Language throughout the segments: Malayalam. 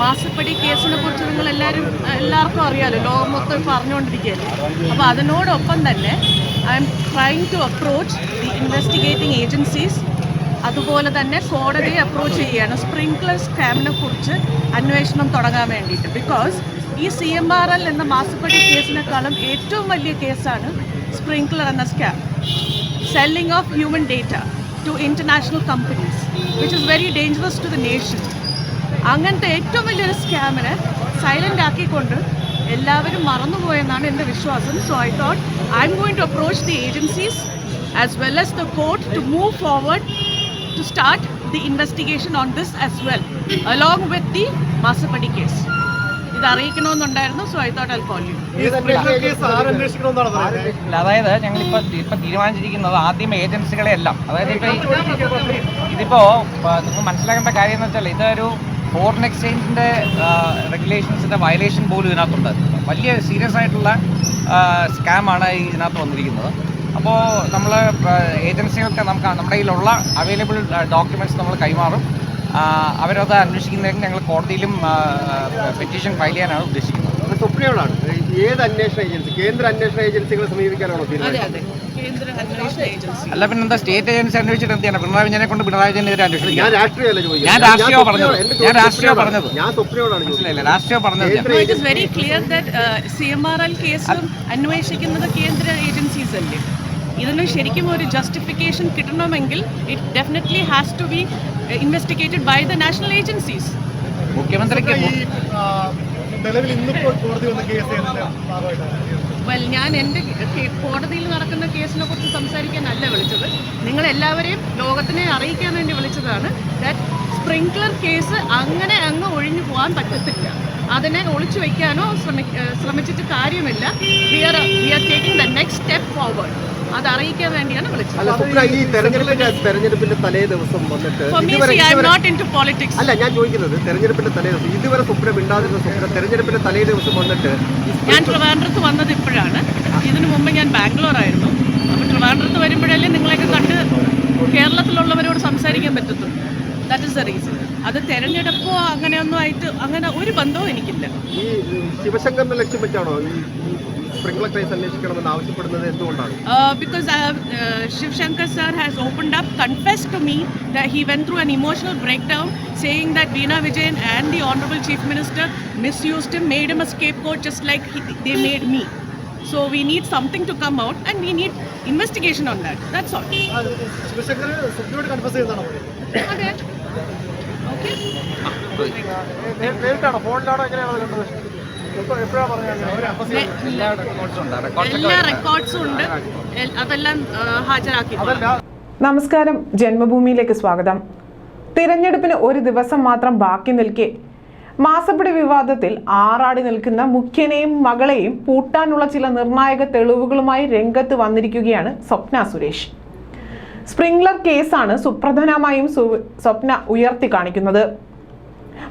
മാസപ്പടി കേസിനെ കുറിച്ച് നിങ്ങൾ എല്ലാവരും എല്ലാവർക്കും അറിയാലോ ലോകം മൊത്തം ഇപ്പോൾ അറിഞ്ഞുകൊണ്ടിരിക്കുകയല്ലേ അപ്പോൾ അതിനോടൊപ്പം തന്നെ I'm trying to approach the investigating agencies അതുപോലെ തന്നെ കോടതിയെ അപ്രോച്ച് ചെയ്യുകയാണ്. സ്പ്രിങ്ക്ലർ സ്കാമിനെ കുറിച്ച് അന്വേഷണം തുടങ്ങാൻ വേണ്ടിയിട്ട്. ബിക്കോസ് ഈ സി എം ആർ എൽ എന്ന മാസപ്പടി കേസിനേക്കാളും ഏറ്റവും വലിയ കേസാണ് സ്പ്രിങ്ക്ലർ എന്ന scam selling of human data to international companies which is very dangerous to the nation അങ്ങനത്തെ ഏറ്റവും വലിയൊരു സ്കാമിനെ സൈലന്റ് ആക്കിക്കൊണ്ട് എല്ലാവരും മറന്നുപോയെന്നാണ് എന്റെ വിശ്വാസം. So I thought I'm going to approach the agencies as well as the court to move forward to start the investigation on this as well along with the masappadi case ഇത് അറിയിക്കണമെന്നുണ്ടായിരുന്നു so I thought I call you അതായത് ഞങ്ങൾ ഇപ്പൊ ഇപ്പൊ തീരുമാനിച്ചിരിക്കുന്നത് ആദ്യം ഏജൻസികളെ എല്ലാം അതായത് ഇപ്പൊ ഇതിപ്പോ നിങ്ങൾക്ക് മനസ്സിലാക്കേണ്ട കാര്യം എന്ന് വെച്ചാൽ ഇതൊരു ഫോറിൻ എക്സ്ചേഞ്ചിന്റെ റെഗുലേഷൻസിന്റെ വയലേഷൻ പോലും ഇതിനകത്തുണ്ട്. വലിയ സീരിയസ് ആയിട്ടുള്ള സ്കാമാണ് ഇതിനകത്ത് വന്നിരിക്കുന്നത്. അപ്പോൾ നമ്മൾ ഏജൻസികൾക്ക് നമുക്ക് നമ്മുടെ കയ്യിലുള്ള അവൈലബിൾ ഡോക്യുമെന്റ്സ് നമ്മൾ കൈമാറും. അവരത് അന്വേഷിക്കുന്നതിന് ഞങ്ങൾ കോടതിയിലും പെറ്റീഷൻ ഫയൽ ചെയ്യാനാണ് ഉദ്ദേശിക്കുന്നത്. സുപ്രീം കോടതി ഏത് അന്വേഷണ ഏജൻസി കേന്ദ്ര അന്വേഷണ ഏജൻസികളെ സമീപിക്കാനാണോ അതെ തീരുമാനം അല്ല പിന്നെ എന്താ സ്റ്റേറ്റ് ഏജൻസി അന്വേഷിച്ചിട്ട് എന്താണ് പിണറായി വിജയനെ കൊണ്ട് പിണറായി വിജയനെതിരെ ഞാൻ അന്വേഷിക്കാം ചോദിക്കുന്നത്. ഞാൻ രാഷ്ട്രീയ പറഞ്ഞത്. ഞാൻ രാഷ്ട്രീയ പറഞ്ഞത്. മനസ്സിലായില്ലേ രാഷ്ട്രീയം പറഞ്ഞത് സി എം ആർ എൽ കേസും അന്വേഷിക്കുന്നത് കേന്ദ്ര ഏജൻസീസ് അല്ലേ? ഇതിന് ശരിക്കും ഒരു ജസ്റ്റിഫിക്കേഷൻ കിട്ടണമെങ്കിൽ it definitely has to be investigated by the national agencies മുഖ്യമന്ത്രിക്ക് നിലവിൽ ഇന്നിപ്പോൾ കോടതി വന്ന കേസ് ഭാഗമായിട്ടാണ്. ഞാൻ എന്റെ കോടതിയിൽ നടക്കുന്ന കേസിനെ കുറിച്ച് സംസാരിക്കാനല്ല വിളിച്ചത്. നിങ്ങൾ എല്ലാവരെയും ലോകത്തിനെ അറിയിക്കാൻ വേണ്ടി വിളിച്ചതാണ്. ദാറ്റ് സ്പ്രിങ്ക്ലർ കേസ് അങ്ങനെ അങ്ങ് ഒഴിഞ്ഞു പോകാൻ പറ്റത്തില്ല. അതിനെ ഒളിച്ചു വയ്ക്കാനോ ശ്രമി ശ്രമിച്ചിട്ട് കാര്യമില്ല. We are we are taking the next step forward അത് അറിയിക്കാൻ വേണ്ടിയാണ് വിളിച്ചത്. തെരഞ്ഞെടുപ്പിന്റെ തലേ ദിവസം വന്നിട്ട് അല്ല ഞാൻ ചോദിക്കുന്നത് തെരഞ്ഞെടുപ്പിന്റെ തലേ ദിവസം ഇതുവരെ സ്വപ്നം ഉണ്ടാകുന്ന സ്വപ്ന തെരഞ്ഞെടുപ്പിന്റെ തലേ ദിവസം വന്നിട്ട് ഞാൻ ട്രിവാൻഡ്രത്ത് വന്നത് ഇപ്പോഴാണ്. ഇതിനു മുമ്പ് ഞാൻ ബാംഗ്ലൂർ ആയിരുന്നു അപ്പൊ ട്രിവാൻഡ്രത്ത് വരുമ്പോഴല്ലേ നിങ്ങളെയൊക്കെ കണ്ട് കേരളത്തിലുള്ളവരോട് സംസാരിക്കാൻ പറ്റത്തുള്ളൂ. ദാറ്റ് ഇസ് ദ റീസൺ അത് തെരഞ്ഞെടുപ്പോ അങ്ങനെയൊന്നും ആയിട്ട് അങ്ങനെ ഒരു ബന്ധവും എനിക്കില്ല ഈ ശിവശങ്കറിനെ ലക്ഷ്യം വെച്ചാണോ ആവശ്യപ്പെടുന്നത് എന്തുകൊണ്ടാണ് because Shiv Shankar sir has opened up, confessed to me that he went through an emotional breakdown, saying that Veena Vijayan and the Honorable Chief Minister misused him, made him a scapegoat just like he, they made me. So we need something to come out and we need investigation on that. That's all. നേരിട്ടാണോ? ഫോണിലാണോ എങ്ങനെയാണോ കണ്ടത്? എല്ലാ ഉണ്ട്. റെക്കോർഡ്സും അതെല്ലാം ഹാജരാക്കി നമസ്കാരം. ജന്മഭൂമിയിലേക്ക് സ്വാഗതം. തിരഞ്ഞെടുപ്പിന് ഒരു ദിവസം മാത്രം ബാക്കി നിൽക്കെ. മാസപ്പടി വിവാദത്തിൽ ആറാടി നിൽക്കുന്ന മുഖ്യനെയും മകളെയും പൂട്ടാനുള്ള ചില നിർണായക തെളിവുകളുമായി രംഗത്ത് വന്നിരിക്കുകയാണ് സ്വപ്ന സുരേഷ്. സ്പ്രിംഗ്ലർ കേസാണ് സുപ്രധാനമായും സ്വപ്ന ഉയർത്തി കാണിക്കുന്നത്.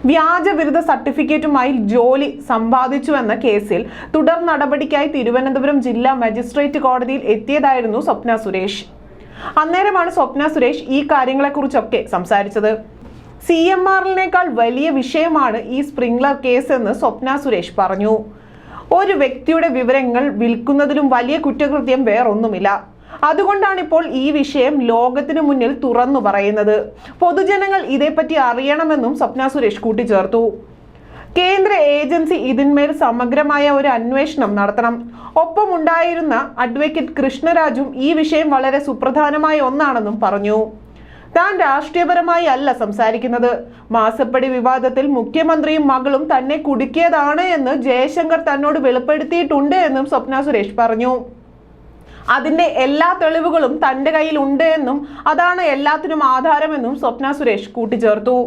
വ്യാജ ബിരുദ സർട്ടിഫിക്കറ്റുമായി ജോലി സമ്പാദിച്ചുവെന്ന കേസിൽ തുടർ നടപടിക്കായി തിരുവനന്തപുരം ജില്ലാ മജിസ്ട്രേറ്റ് കോടതിയിൽ എത്തിയതായിരുന്നു സ്വപ്ന സുരേഷ്. അന്നേരമാണ് സ്വപ്ന സുരേഷ് ഈ കാര്യങ്ങളെക്കുറിച്ചൊക്കെ സംസാരിച്ചത്. സി എം ആറിനേക്കാൾ വലിയ വിഷയമാണ് ഈ സ്പ്രിംഗ്ലർ കേസ് എന്ന് സ്വപ്ന സുരേഷ് പറഞ്ഞു. ഒരു വ്യക്തിയുടെ വിവരങ്ങൾ വിൽക്കുന്നതിലും വലിയ കുറ്റകൃത്യം വേറൊന്നുമില്ല. അതുകൊണ്ടാണ് ഇപ്പോൾ ഈ വിഷയം ലോകത്തിനു മുന്നിൽ തുറന്നു പറയുന്നത്. പൊതുജനങ്ങൾ ഇതേപ്പറ്റി അറിയണമെന്നും സ്വപ്ന സുരേഷ് കൂട്ടിച്ചേർത്തു. കേന്ദ്ര ഏജൻസി ഇതിന്മേൽ സമഗ്രമായ ഒരു അന്വേഷണം നടത്തണം. ഒപ്പമുണ്ടായിരുന്ന അഡ്വക്കേറ്റ് കൃഷ്ണരാജും ഈ വിഷയം വളരെ സുപ്രധാനമായ ഒന്നാണെന്നും പറഞ്ഞു. താൻ രാഷ്ട്രീയപരമായി അല്ല സംസാരിക്കുന്നത്. മാസപ്പടി വിവാദത്തിൽ മുഖ്യമന്ത്രിയും മകളും തന്നെ കുടുക്കിയതാണ് എന്ന് ജയശങ്കർ തന്നോട് വെളിപ്പെടുത്തിയിട്ടുണ്ട് എന്നും സ്വപ്ന സുരേഷ് പറഞ്ഞു. അതിന്റെ എല്ലാ തെളിവുകളും തന്റെ കയ്യിൽ ഉണ്ട് എന്നും അതാണ് എല്ലാത്തിനും ആധാരമെന്നും സ്വപ്ന സുരേഷ് കൂട്ടിച്ചേർത്തു.